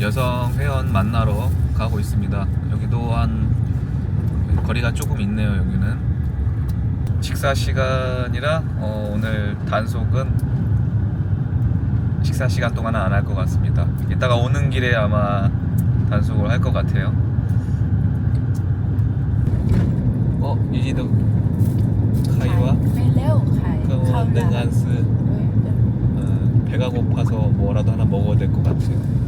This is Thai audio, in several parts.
여성 회원 만나러 가고 있습니다. 여기도 한 거리가 조금 있네요. 여기는 식사 시간이라 어, 오늘 단속은 식사 시간 동안은 안 할 것 같습니다. 이따가 오는 길에 아마 단속을 할 것 같아요. 어, 이지도 카이와 카이와 댕안스 어, 배가 고파서 뭐라도 하나 먹어야 될 것 같아요.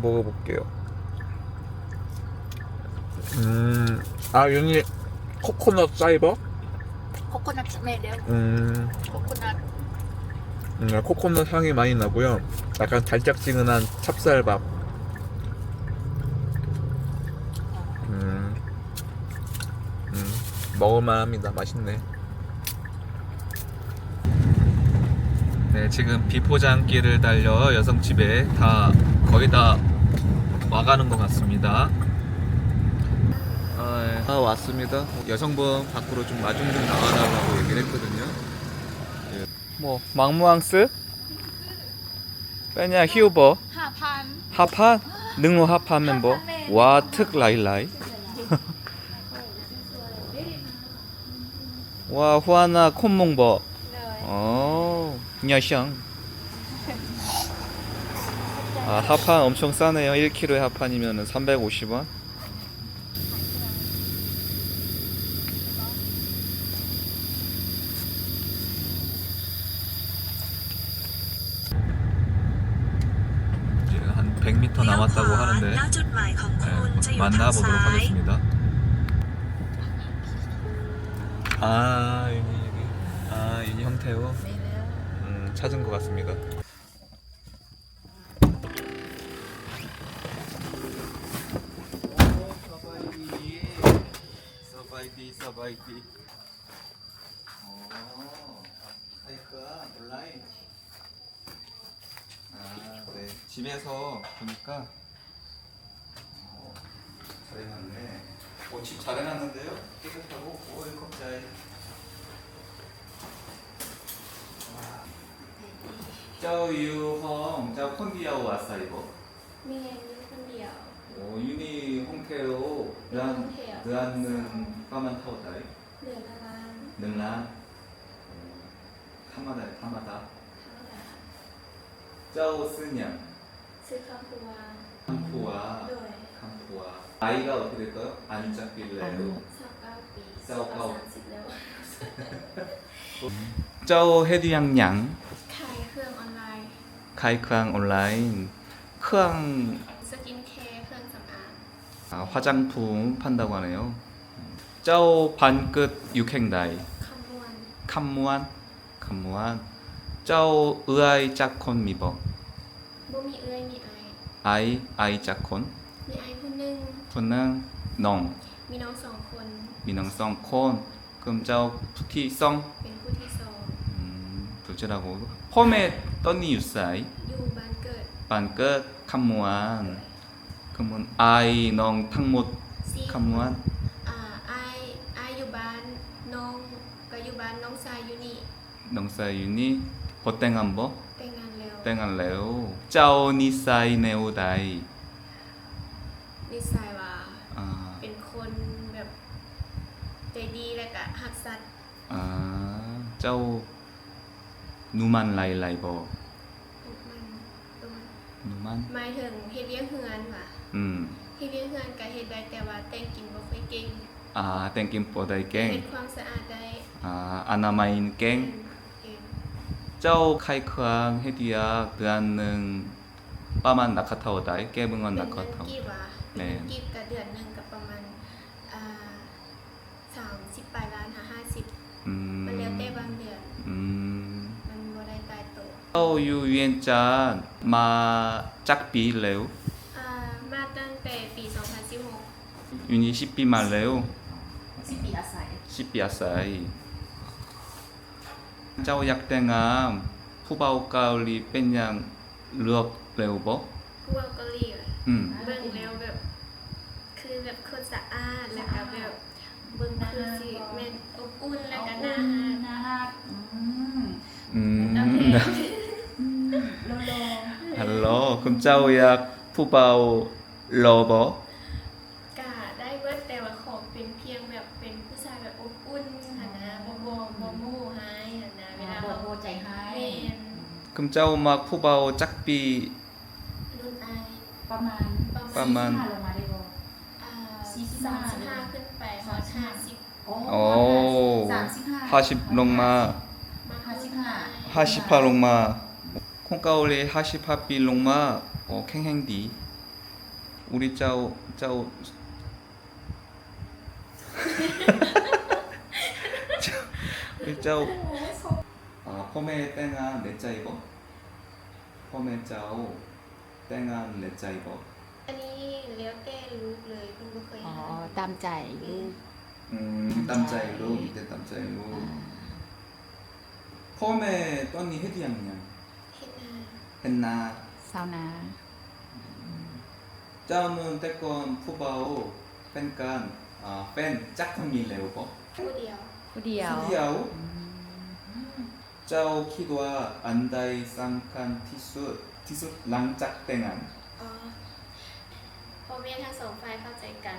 먹어볼게요. 음, 아, 윤이 코코넛 사이버? 코코넛 스멜이요. 음, 코코넛. 음, 아, 코코넛 향이 많이 나고요. 약간 달짝지근한 찹쌀밥. 음. 음, 먹을만 합니다. 맛있네. 네, 지금 비포장길을 달려 여성집에 다 거의 다 와가는 것 같습니다. 아, 예. 아, 왔습니다. 여성분 밖으로 좀 마중 좀 나와달라고 얘기를 했거든요. 예. 뭐 망무항스? 빼냐 히우버? 하판. 하판? 능로 하판면 뭐? 와특 라일라이. 와 후아나 콧몽버. 네. 어, 냐샹. 아 하판 엄청 싸네요. 1kg에 하판이면 350원. 지금 한 100m 남았다고 하는데 네, 만나보도록 하겠습니다. 아 여기 아 여기 형태요? 음, 찾은 것 같습니다. 아, 사바이디. 어, 그러니까 온라인. 아, 네. 집에서 보니까 어, 잘 해놨네. 어, 집 잘 해놨는데요? 깨끗하고 오일컵 짜이. 저유홍, 저 콘디아오 왔어 이거. 네, 콘디아오. 오, 유니 홍태오, 난, 난, นี้คนเดียว โอ้ยูนี่ห้องเทลเดือน ห้องแถว เดือนหนึ่งประมาณเท่าไหร่ เดือนละล้าน หนึ่งล้านธรรมดาธรรมดา เท่าไหร่ เจ้าซื้อหยัง ซื้อคำพูวา คำพัว โดย คำพัว아이가 어떻게 될까요? 안짝길래요 สามเก้าปี เจ้าเก้า สามสิบแล้ว เจ้าเฮ็ดหยังหยัง ขายเครื่องออนไลน์ ขายเครื่องออนไลน์เครื่อง สกินแคร์เครื่องสำอาง 아, 화장품 판다고 하네요. 짜오 반끝 육행다이 คำนวณ 캄무안 캄무안 짜오 의아이 짜콘 미버 บ่มีเอื้อยมีไอ 아이 아이 짜콘 มีไอผู้หนึ่ง 분능 농 มีน้องสองคน 미능성 콘 그럼 짜오 푸티성 เป็นผู้ที่สอง 음, 둘째라고 홈에 떠니 유사이 อยู่บ้านเกิด 반끝 캄무안 그러면 아이 농 탕못 สี่ 캄무안 อ่า 농사유니 보땡한 버 แต่งงานแล้ว 땡할래요 짜오니 사이 네오다이 นิสัยว่า 아, เป็นคนแบบใจดีและก็หักสัตว์ 아 짜오 누만 라이라이버 พวกมันตัวมัน 누만 หมายถึงเฮ็ดเลี้ยงเฮือนว่ะ 음 เฮ็ดเลี้ยงเฮือนก็เฮ็ดได้แต่ว่าแต่งกินบ่ค่อยเก่ง 아 땡김 뽀다이 เฮ็ด 깽 ความสะอาดได้ 아 아나마인 깽 เก่ง เจ้าไคครางเฮดิยาเดือนหนึ่งประมาณนักเท่าไดแก้บึงวันนักเท่ากี่วะเป็นกี่กับเดือนหนึ่งกับประมาณสามสิบปลายล้านหาห้าสิบมันแล้วแต่บางเดือนมันโมได้ตายตเจ้าอยู่เวียนจันมาจักปีแล้วมาตั้งแต่ปีสองพันสิบหกอยู่นี่สิปีมาแล้วสิปีอาศัยสิบปีอาศัย เจ้าอยากแต่งงานผู้เบาเกาหลีเป็นอย่างเลือกเร็วบ่ผู้เบาเกาหลีอืมเบิ่งแล้วแบบ คือแบบคนสะอาดแล้วก็แบบเบิ่งคือสิแม่นอบอุ่นแล้วก็น่าฮักฮักอืมอืมโลลฮัลโหลคุณเจ้าอยากผู้เบารอบ่ 그럼 짜오 막 푸바오 짝비 รุ่นอาย ประมาณ ประมาณ สี่สิบห้ลงมาได้บ่ อ่า สี่สิบ สา ห้า มสิบห้าขึ้นไปฮอดห้าสิบ โอ้ 오 สามสิบห้า 하십 롱마 มา ห้าสิบห้า 하시파 롱마 콩까올리 하시파비 롱마 어 캥행디 우리 짜오 짜오 우리 짜오 พ่อแม่แต่งงานในใจบ่พ่อแม่เจ้าแต่งงานในใจบ่อันนี้แล้วแต่ลูกเลยเพิ่บ่เคยอ๋อตามใจลูกอืมตามใจลูกแต่ตามใจลูกพ่อแม่ตอนนี้เฮ็ดหยังเนี่ยเฮ็ดนาเป็นนา สาวนา เจ้าเมืองแต่ก่อนผู้เบาเป็นการอ่าเป็นจักทำมีเร็วปะผู้เดียวผู้เดียว เดียว เจ้าคิดว่าอันใดสำคัญที่สุดที่สุดหลังจากแต่งงานอ๋อพอเวียทั้งสองฝ่ายเข้าใจกัน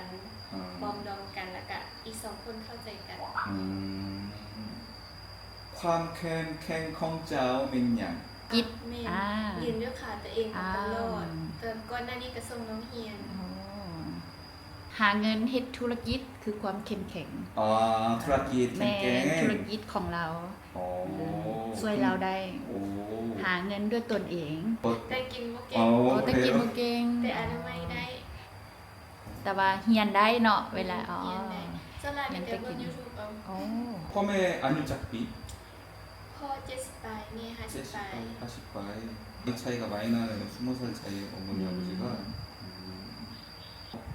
อืมองดองกันแล้วก็อีกสองคนเข้าใจกันความแข็งแข็งของเจ้าเป็นอย่างกิจอ่ายืนด้วยขาตัวเองมาตลอดแต่ก่อนหน้านี้ก็ส่งน้องเฮียน หาเงินเฮ็ดธุรกิจคือความเข้มแข็ง 아 트라키 แม่ธุร 탱깽 กิจของเรา 어 ช่วยเราได้ 오 หาเงินด้วยตนเอง แต่กินบ่เก่ง 어 โอ้แต่กิน 그래요? บ่เก่ง แต่อนามัยได้ แต่ว่าเฮียนได้เนาะเวลาอ๋อ เฮียนได้สลายเป็นแต่บน YouTube เอา โอ้ 펌에 안유짝비 พ่อ70ปลายแม่50ปลาย 70바이 80바이 이 차이가 많이 나는 20살 차이 어머니 음. 아버지가 음.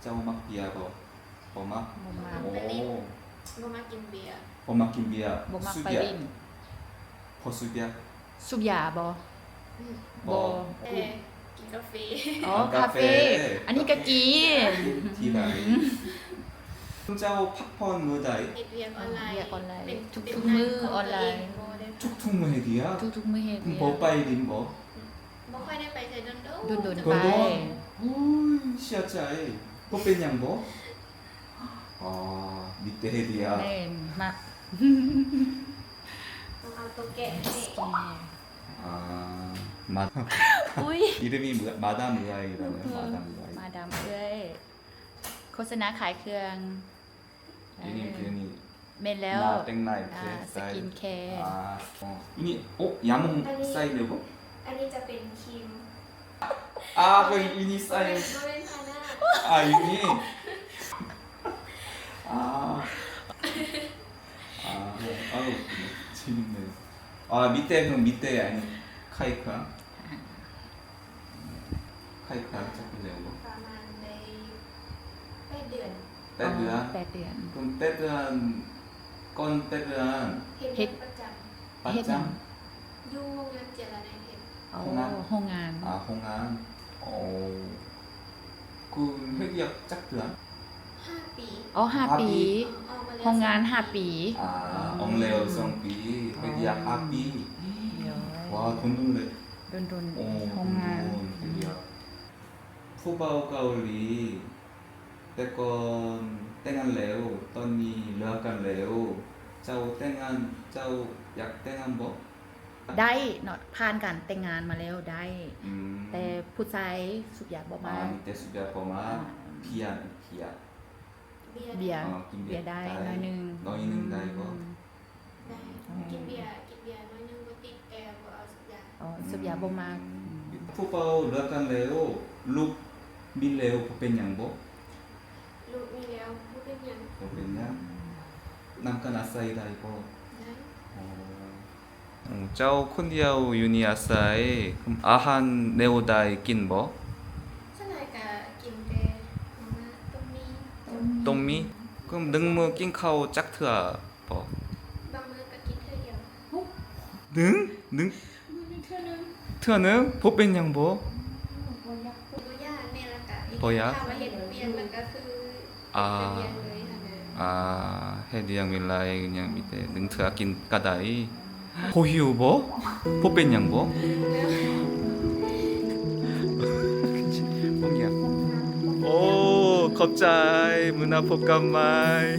เจ้ามักเบียร์บ่บ่มักโอ้บ่มากกินเบียร์บ่มักกินเบียร์บ่มักสุไปเบียร์ลิ้นพอสุบยร์สูบยาบ่อบ่บ่แกินกาแฟอ๋อกาแฟอันนี้ก็กินที่ไหนเจ้าพักผ่อนมื้อใดเฮ็ดเรียนออนไลน์เรีออนไลน์ทุกทุกมื้อออนไลน์ทุกทุ่มื้อเดียวทุกทุ่มื้อเฮ็ดยบ่ก ไปดินบ่บ่ค่อยได้ไปใส่ดนโดน โดนๆ ไปโโอ้ยเสียใจ 또 뺀양버 아 밑에 헤디야 แม่นมัก ต้องเอาตัวแกะให้ 아 마, อุ้ย 이름이 무, 마담 루아이라는 마담 루아이 มาดามเอ้ยโฆษณาขายเครื่อง 이니 괜히 เมนแล้ว 나 땡나 อ่า 이렇게 สกินแคร์ 아 어. 이니 어 야몽 사이드고 อันนี้จะเป็นครีม 아 그 이니 บ่ 사이 เป็นบ่เป็นทาหน้า 아 이니 아 아, 아우 재밌네. 아 밑에 그럼 밑에 아니 카이크야? 카이크야 자꾸 내고 ประมาณในแปดเดือน อ๋อ 떼드한 แปดเดือน 그럼 떼드한 건 떼드한 เฮ็ด เฮ็ด ประจ เฮ็ดหยัง 맞짱 ำอยู่วงเงินเจรนายเพชร อ๋อ โรงงาน โรงงาน 아 홍안 어 그 회기약 짝드한 ห้าปี อ๋อห้า ห้า ปี ปี ออกมาแล้ว โรงงานห้าปี 아 엉레어 성비 회기약 아비 เดี๋ยว 와 돈돈래 โดนโดน 오 โรงงาน 돈돈 회기약 푸바오가올리 때건 땡한 레오 떠니 르아간 레오 짜오 땡한 짜오 약 땡한 버 ได้เนาะผ่านการแต่งงานมาแล้วได้ แต่ผู้ชายสุกยาบ่มา แต่สุกยาบ่มาเพียงเพียงเบียร์เบียร์เบียร์ได้น้อยนึงน้อยนึงได้ก็กินเบียร์กินเบียร์น้อยนึงก็ติดแต่บ่เอาสุกยาอ๋อสุกยาบ่มาผู้เป่าเลิกกันแล้วลูกมีแล้วเป็นหยังบ่ลูกมีแล้วบ่เป็นหยังบ่เป็นหยังนำกันอาศัยได้บ่ได้ 짜오 콘디아우 유니 아싸의 아한 네오다의 낀버 뭐? 똥미. 그럼 능무 낀카오 짝트아 뭐? 버 어? 능? 능? 트어는? 보뺀 양보? 뭐야? 아, 아, 헤디양 밀라의 그냥 밑에 능트 아낀 까다이. 호히우보 보뺀 양보. 뽕이야 오 겁자이 문화 폭감 마이